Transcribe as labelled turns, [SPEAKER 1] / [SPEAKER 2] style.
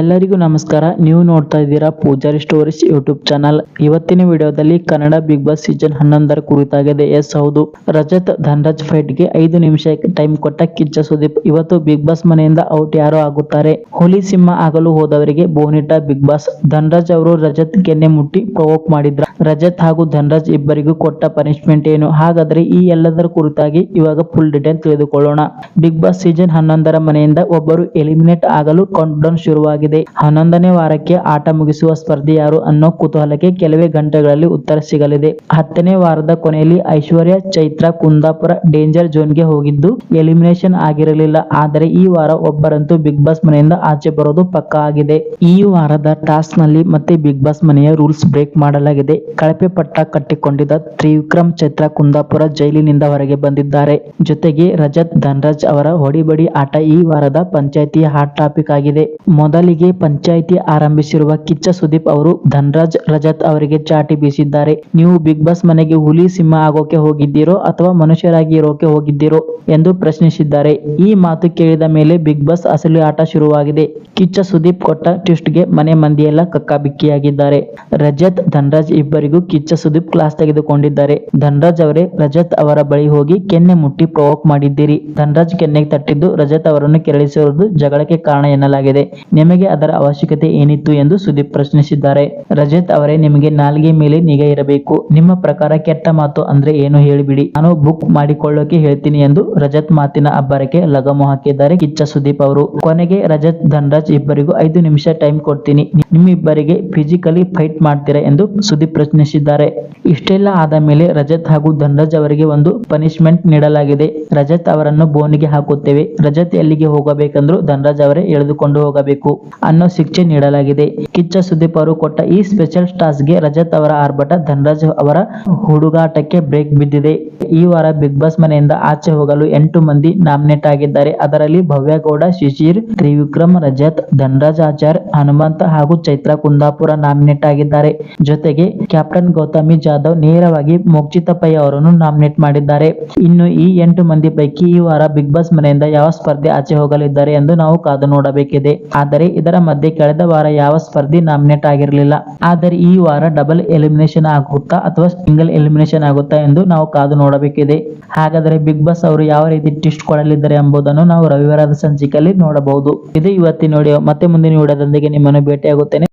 [SPEAKER 1] ಎಲ್ಲರಿಗೂ ನಮಸ್ಕಾರ. ನೀವು ನೋಡ್ತಾ ಇದ್ದೀರಾ ಪೂಜಾರಿ ಸ್ಟೋರೀಸ್ ಯೂಟ್ಯೂಬ್ ಚಾನಲ್. ಇವತ್ತಿನ ವಿಡಿಯೋದಲ್ಲಿ ಕನ್ನಡ ಬಿಗ್ ಬಾಸ್ ಸೀಸನ್ ಹನ್ನೊಂದರ ಕುರಿತಾಗಿದೆ. ಎಸ್, ಹೌದು. ರಜತ್ ಧನ್ರಾಜ್ ಫೈಟ್ಗೆ ಐದು ನಿಮಿಷ ಟೈಮ್ ಕೊಟ್ಟ ಕಿಚ್ಚ ಸುದೀಪ್. ಇವತ್ತು ಬಿಗ್ ಬಾಸ್ ಮನೆಯಿಂದ ಔಟ್ ಯಾರು ಆಗುತ್ತಾರೆ. ಹುಲಿ ಸಿಂಹ ಆಗಲು ಹೋದವರಿಗೆ ಬೋನಿಟ ಬಿಗ್ ಬಾಸ್. ಧನ್ರಾಜ್ ಅವರು ರಜತ್ ಕೆನ್ನೆ ಮುಟ್ಟಿ ಪ್ರವೋಕ್ ಮಾಡಿದ್ರ. ರಜತ್ ಹಾಗೂ ಧನ್ರಾಜ್ ಇಬ್ಬರಿಗೂ ಕೊಟ್ಟ ಪನಿಷ್ಮೆಂಟ್ ಏನು? ಹಾಗಾದ್ರೆ ಈ ಎಲ್ಲದರ ಕುರಿತಾಗಿ ಇವಾಗ ಫುಲ್ ಡೀಟೇಲ್ ತಿಳಿದುಕೊಳ್ಳೋಣ. ಬಿಗ್ ಬಾಸ್ ಸೀಸನ್ ಹನ್ನೊಂದರ ಮನೆಯಿಂದ ಒಬ್ಬರು ಎಲಿಮಿನೇಟ್ ಆಗಲು ಕೌಂಟ್ ಡೌನ್ ಶುರುವಾಗಿದೆ ಹನ್ನೊಂದನೇ ವಾರಕ್ಕೆ ಆಟ ಮುಗಿಸುವ ಸ್ಪರ್ಧಿ ಯಾರು ಅನ್ನೋ ಕುತೂಹಲಕ್ಕೆ ಕೆಲವೇ ಗಂಟೆಗಳಲ್ಲಿ ಉತ್ತರ ಸಿಗಲಿದೆ. ಹತ್ತನೇ ವಾರದ ಕೊನೆಯಲ್ಲಿ ಐಶ್ವರ್ಯ ಚೈತ್ರ ಕುಂದಾಪುರ ಡೇಂಜರ್ ಝೋನ್ಗೆ ಹೋಗಿದ್ದು ಎಲಿಮಿನೇಷನ್ ಆಗಿರಲಿಲ್ಲ. ಆದರೆ ಈ ವಾರ ಒಬ್ಬರಂತೂ ಬಿಗ್ ಬಾಸ್ ಮನೆಯಿಂದ ಆಚೆ ಬರೋದು ಪಕ್ಕಾ ಆಗಿದೆ. ಈ ವಾರದ ಟಾಸ್ಕ್ನಲ್ಲಿ ಮತ್ತೆ ಬಿಗ್ ಬಾಸ್ ಮನೆಯ ರೂಲ್ಸ್ ಬ್ರೇಕ್ ಮಾಡಲಾಗಿದೆ. ಕಳಪೆ ಪಟ್ಟ ಕಟ್ಟಿಕೊಂಡಿದ್ದ ತ್ರಿವಿಕ್ರಮ್ ಚೈತ್ರ ಕುಂದಾಪುರ ಜೈಲಿನಿಂದ ಹೊರಗೆ ಬಂದಿದ್ದಾರೆ. ಜೊತೆಗೆ ರಜತ್ ಧನ್ರಾಜ್ ಅವರ ಹೊಡಿಬಡಿ ಆಟ ಈ ವಾರದ ಪಂಚಾಯಿತಿ ಹಾಟ್ ಟಾಪಿಕ್ ಆಗಿದೆ. ಮೊದಲಿಗೆ ಪಂಚಾಯಿತಿ ಆರಂಭಿಸಿರುವ ಕಿಚ್ಚ ಸುದೀಪ್ ಅವರು ಧನ್ರಾಜ್ ರಜತ್ ಅವರಿಗೆ ಚಾಟಿ ಬೀಸಿದ್ದಾರೆ. ನೀವು ಬಿಗ್ ಬಾಸ್ ಮನೆಗೆ ಹುಲಿ ಸಿಂಹ ಆಗೋಕೆ ಹೋಗಿದ್ದೀರೋ ಅಥವಾ ಮನುಷ್ಯರಾಗಿ ಇರೋಕೆ ಹೋಗಿದ್ದೀರೋ ಎಂದು ಪ್ರಶ್ನಿಸಿದ್ದಾರೆ. ಈ ಮಾತು ಕೇಳಿದ ಮೇಲೆ ಬಿಗ್ ಬಾಸ್ ಅಸಲಿ ಆಟ ಶುರುವಾಗಿದೆ. ಕಿಚ್ಚ ಸುದೀಪ್ ಕೊಟ್ಟ ಟ್ವಿಸ್ಟ್ಗೆ ಮನೆ ಮಂದಿಯೆಲ್ಲ ಕಕ್ಕಾಬಿಕ್ಕಿಯಾಗಿದ್ದಾರೆ. ರಜತ್, ಧನ್ರಾಜ್ ಇಬ್ಬರಿಗೂ ಕಿಚ್ಚ ಸುದೀಪ್ ಕ್ಲಾಸ್ ತೆಗೆದುಕೊಂಡಿದ್ದಾರೆ. ಧನ್ರಾಜ್ ಅವರೇ ರಜತ್ ಅವರ ಬಳಿ ಹೋಗಿ ಕೆನ್ನೆ ಮುಟ್ಟಿ ಪ್ರವೋಕ್ ಮಾಡಿದ್ದೀರಿ. ಧನ್ರಾಜ್ ಕೆನ್ನೆಗೆ ತಟ್ಟಿದ್ದು ರಜತ್ ಅವರನ್ನು ಕೆರಳಿಸಿರುವುದು ಜಗಳಕ್ಕೆ ಕಾರಣ ಎನ್ನಲಾಗಿದೆ. ನಿಮಗೆ ಅದರ ಅವಶ್ಯಕತೆ ಏನಿತ್ತು ಎಂದು ಸುದೀಪ್ ಪ್ರಶ್ನಿಸಿದ್ದಾರೆ. ರಜತ್ ಅವರೇ, ನಿಮಗೆ ನಾಲ್ಗೆ ಮೇಲೆ ನಿಗಾ ಇರಬೇಕು. ನಿಮ್ಮ ಪ್ರಕಾರ ಕೆಟ್ಟ ಮಾತು ಅಂದ್ರೆ ಏನು ಹೇಳಿಬಿಡಿ. ನಾನು ಬುಕ್ ಮಾಡಿಕೊಳ್ಳೋಕೆ ಹೇಳ್ತೀನಿ ಎಂದು ರಜತ್ ಮಾತಿನ ಅಬ್ಬರಕ್ಕೆ ಲಗಮು ಹಾಕಿದ್ದಾರೆ ಕಿಚ್ಚ ಸುದೀಪ್ ಅವರು. ಕೊನೆಗೆ ರಜತ್ ಧನ್ರಾಜ್ ಇಬ್ಬರಿಗೂ ಐದು ನಿಮಿಷ ಟೈಮ್ ಕೊಡ್ತೀನಿ. ನಿಮ್ಮಿಬ್ಬರಿಗೆ ಫಿಸಿಕಲಿ ಫೈಟ್ ಮಾಡ್ತೀರಾ ಎಂದು ಸುದೀಪ್ ಪ್ರಶ್ನಿಸಿದ್ದಾರೆ. ಇಷ್ಟೆಲ್ಲ ಆದ ಮೇಲೆ ರಜತ್ ಹಾಗೂ ಧನ್ರಾಜ್ ಅವರಿಗೆ ಒಂದು ಪನಿಷ್ಮೆಂಟ್ ನೀಡಲಾಗಿದೆ. ರಜತ್ ಅವರನ್ನು ಬೋನಿಗೆ ಹಾಕುತ್ತೇವೆ. ರಜತ್ ಎಲ್ಲಿಗೆ ಹೋಗಬೇಕೆಂದ್ರು ಧನ್ರಾಜ್ ಅವರೇ ಎಳೆದುಕೊಂಡು ಹೋಗಬೇಕು. ಅನ್ನೋ ಶಿಕ್ಷೆ ನೀಡಲಾಗಿದೆ. ಕಿಚ್ಚ ಸುದೀಪ್ ಅವರು ಕೊಟ್ಟ ಈ ಸ್ಪೆಷಲ್ ಟಾಸ್ಕ್ಗೆ ರಜತ್ ಅವರ ಆರ್ಭಟ, ಧನರಾಜ್ ಅವರ ಹುಡುಗಾಟಕ್ಕೆ ಬ್ರೇಕ್ ಬಿದ್ದಿದೆ. ಈ ವಾರ ಬಿಗ್ ಬಾಸ್ ಮನೆಯಿಂದ ಆಚೆ ಹೋಗಲು ಎಂಟು ಮಂದಿ ನಾಮಿನೇಟ್ ಆಗಿದ್ದಾರೆ. ಅದರಲ್ಲಿ ಭವ್ಯಗೌಡ, ಶಿಶಿರ್, ತ್ರಿವಿಕ್ರಮ್, ರಜತ್, ಧನರಾಜ್ ಆಚಾರ್, ಹನುಮಂತ ಹಾಗೂ ಚೈತ್ರ ಕುಂದಾಪುರ ನಾಮಿನೇಟ್ ಆಗಿದ್ದಾರೆ. ಜೊತೆಗೆ ಕ್ಯಾಪ್ಟನ್ ಗೌತಮಿ ಜಾಧವ್ ನೇರವಾಗಿ ಮೋಕ್ಷಿತ ಅವರನ್ನು ನಾಮಿನೇಟ್ ಮಾಡಿದ್ದಾರೆ. ಇನ್ನು ಈ ಎಂಟು ಮಂದಿ ಪೈಕಿ ಈ ವಾರ ಬಿಗ್ ಬಾಸ್ ಮನೆಯಿಂದ ಯಾವ ಸ್ಪರ್ಧೆ ಆಚೆ ಹೋಗಲಿದ್ದಾರೆ ಎಂದು ನಾವು ಕಾದು ನೋಡಬೇಕಿದೆ. ಆದರೆ ಇದರ ಮಧ್ಯೆ ಕಳೆದ ವಾರ ಯಾವ ಸ್ಪರ್ಧಿ ನಾಮಿನೇಟ್ ಆಗಿರಲಿಲ್ಲ. ಆದರೆ ಈ ವಾರ ಡಬಲ್ ಎಲಿಮಿನೇಷನ್ ಆಗುತ್ತಾ ಅಥವಾ ಸಿಂಗಲ್ ಎಲಿಮಿನೇಷನ್ ಆಗುತ್ತಾ ಎಂದು ನಾವು ಕಾದು ನೋಡಬೇಕಿದೆ. ಹಾಗಾದರೆ ಬಿಗ್ ಬಾಸ್ ಅವರು ಯಾವ ರೀತಿ ಟಿಸ್ಟ್ ಕೊಡಲಿದ್ದಾರೆ ಎಂಬುದನ್ನು ನಾವು ರವಿವಾರದ ಸಂಚಿಕೆಯಲ್ಲಿ ನೋಡಬಹುದು. ಇದು ಇವತ್ತಿನ ವಿಡಿಯೋ. ಮತ್ತೆ ಮುಂದಿನ ವಿಡಿಯೋದೊಂದಿಗೆ ನಿಮ್ಮನ್ನು ಭೇಟಿಯಾಗುತ್ತೇನೆ.